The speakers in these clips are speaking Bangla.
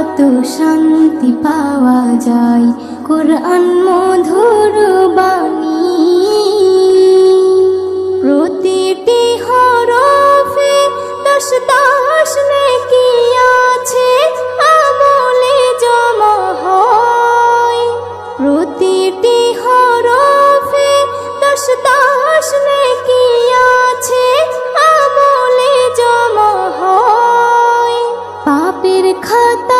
কত শান্তি পাওয়া যায়। কোরআন মধুর প্রতিটি হরফে দশ দশ নেকি আছে, আমলে জমা হয়। প্রতিটি হরফে দশ দশ নেকি আছে, আমলে জমা হয়। পাপের খাতা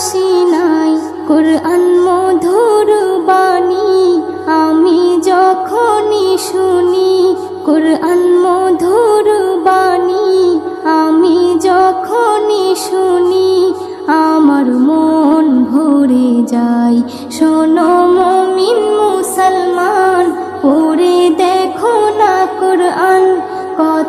না সিনাই, কোরআন মধুর বাণী, আমি যখনই শুনি, কোরআন মধুর বাণী, আমি যখনই শুনি, আমার মন ভরে যায়। শোনো